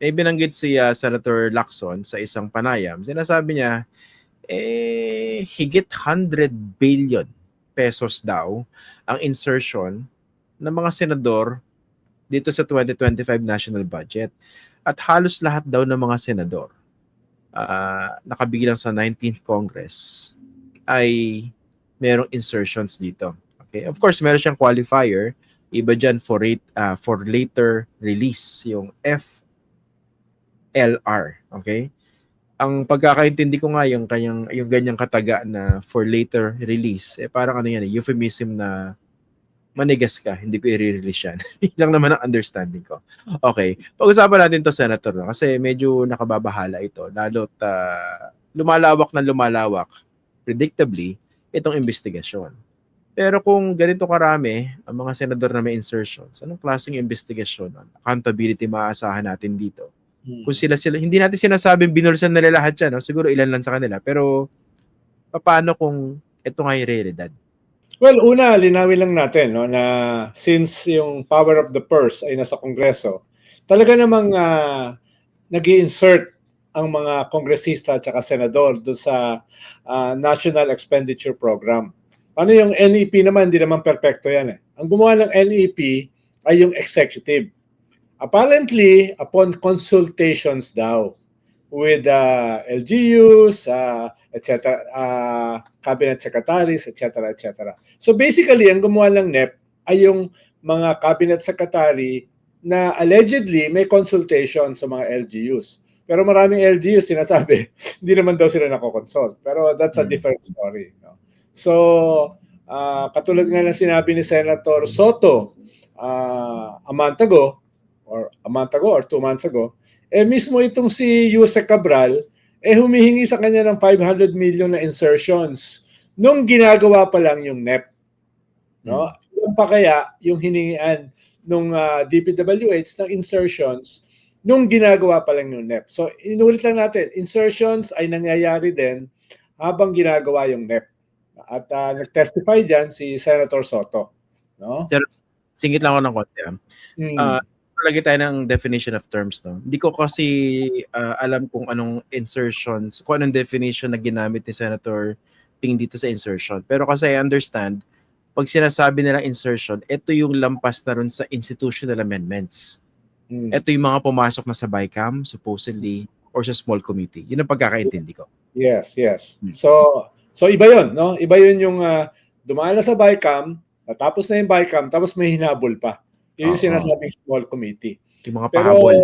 may binanggit si ah, Senator Lacson sa isang panayam. Sinasabi niya, eh, higit 100 billion pesos daw ang insertion ng mga senador dito sa 2025 national budget. At halos lahat daw ng mga senador ah, nakabilang sa 19th Congress ay merong insertions dito. Okay? Of course, meron siyang qualifier. Iba dyan for, rate, ah, for later release, yung FLR. Okay? Ang pagkakaintindi ko nga yung kanyang yung ganyang kataga na for later release, eh parang ano yan, eh, euphemism na manigas ka, hindi ko i-release yan. Lang naman ang understanding ko. Okay. Pag-usapan natin to Senator, no? kasi medyo nakababahala ito. Lalo't ah, lumalawak na lumalawak, predictably, itong investigasyon. Pero kung ganito karami ang mga senador na may insertions, anong klaseng investigasyon, accountability maaasahan natin dito? Kung sila sila, hindi natin sinasabing binulsan nila lahat yan, no? siguro ilan lang sa kanila. Pero paano kung ito nga yung realidad? Well, una, linawin lang natin no, na since yung power of the purse ay nasa Kongreso, talaga namang uh, nag insert ang mga kongresista at saka senador doon sa ah, National Expenditure Program. Ano yung NEP naman, hindi naman perpekto yan eh. Ang gumawa ng NEP ay yung executive. Apparently, upon consultations daw with uh, LGUs, uh, etc., uh, cabinet secretaries, etc., etc. So basically, ang gumawa ng NEP ay yung mga cabinet secretary na allegedly may consultation sa mga LGUs. Pero maraming LGUs sinasabi, hindi naman daw sila nakokonsult. Pero that's a Hmm. different story. No? So, ah, katulad nga ng sinabi ni Senator Soto ah, a month ago, or a month ago or two months ago, eh mismo itong si Yusek Cabral, eh humihingi sa kanya ng 500 million na insertions nung ginagawa pa lang yung NEP. No? Yung pa kaya yung hiningian nung ah, DPWH ng insertions nung ginagawa pa lang yung NEP. So inulit lang natin, insertions ay nangyayari din habang ginagawa yung NEP. At ah, nag-testify diyan si Senator Soto, no? Singit lang ako ng konti. Mm. Ah, lagi tayo ng definition of terms, no? Hindi ko kasi ah, alam kung anong insertions, kung anong definition na ginamit ni Senator Ping dito sa insertion. Pero kasi I understand, pag sinasabi nilang insertion, ito yung lampas na rin sa institutional amendments. Mm. Ito yung mga pumasok na sa BICAM, supposedly, or sa small committee. Yun ang pagkakaintindi ko. Yes, yes. Hmm. So, so iba 'yon, no? Iba 'yun yung ah, dumaan na sa BICAM, natapos na yung BICAM, tapos may hinabol pa. Yun yung sinasabing small committee. Yung mga Pero pahabol.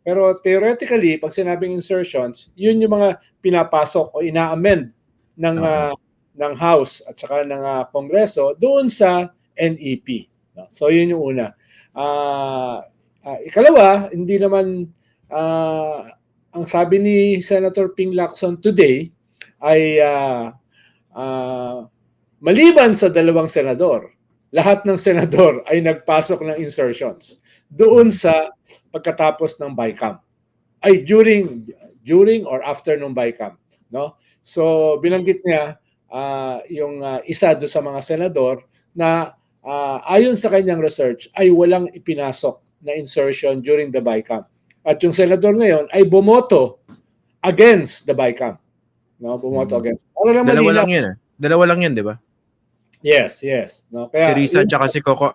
pero theoretically, pag sinabing insertions, yun yung mga pinapasok o ina-amend ng Oo. ah, ng House at saka ng ah, Kongreso doon sa NEP. So yun yung una. Ah, ah, ikalawa, hindi naman ah, ang sabi ni Senator Ping Lacson today ay ah, ah, maliban sa dalawang senador, lahat ng senador ay nagpasok ng insertions doon sa pagkatapos ng BICAM. Ay during during or after ng BICAM, no? So binanggit niya ah, yung ah, isa do sa mga senador na ah, ayon sa kanyang research ay walang ipinasok na insertion during the BICAM. At yung senador na yon ay bumoto against the BICAM. No, bumoto Mhm. against. Para lang Dalawa lang yun, eh. Dalawa lang yun, di ba? Yes, yes. No, Si kaya Risa yun- at si Coco.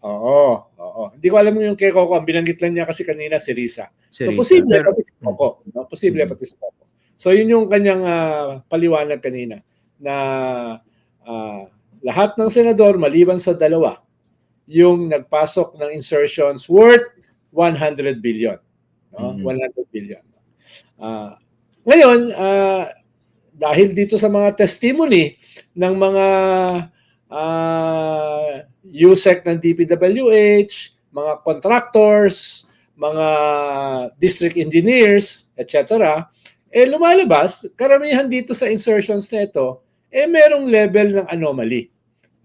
Oo, oo. Hindi ko alam yung kay Coco, ang binanggit lang niya kasi kanina si Risa. Si so Risa. posible Pero- pati si Coco, no? Posible Mm. pati si Coco. So yun yung kanyang ah, paliwanag kanina na ah, lahat ng senador maliban sa dalawa yung nagpasok ng insertions worth 100 billion. No? Mhm. 100 billion. Ah, ngayon, ah, dahil dito sa mga testimony ng mga ah, USEC ng DPWH, mga contractors, mga district engineers, etc., eh lumalabas, karamihan dito sa insertions na ito, eh merong level ng anomaly.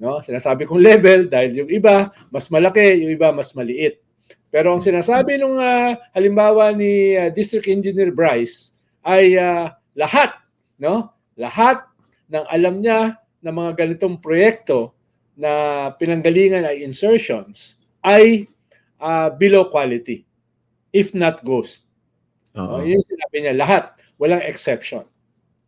No? Sinasabi kong level dahil yung iba mas malaki, yung iba mas maliit. Pero ang sinasabi nung ah, halimbawa ni ah, District Engineer Bryce ay ah, lahat, no? Lahat ng alam niya na mga ganitong proyekto na pinanggalingan ay insertions ay ah, below quality if not ghost. Oo. No, yun sinabi niya, lahat, walang exception.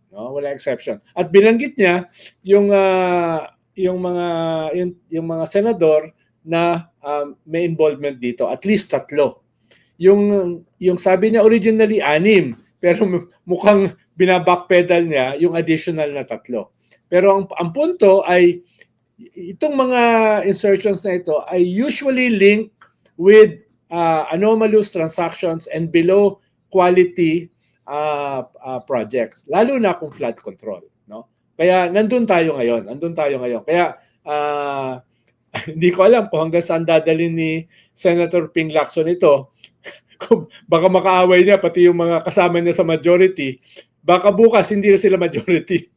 No, walang exception. At binanggit niya yung ah, yung mga yung, yung mga senador na um, may involvement dito, at least tatlo. Yung yung sabi niya originally anim, pero mukhang binabackpedal niya yung additional na tatlo. Pero ang, ang punto ay itong mga insertions na ito ay usually linked with uh, anomalous transactions and below quality uh, uh, projects, lalo na kung flood control. No? Kaya nandun tayo ngayon, nandun tayo ngayon. Kaya uh, hindi ko alam kung hanggang saan dadalhin ni Senator Ping Lacson ito. Kung baka makaaway niya pati yung mga kasama niya sa majority. Baka bukas hindi na sila majority.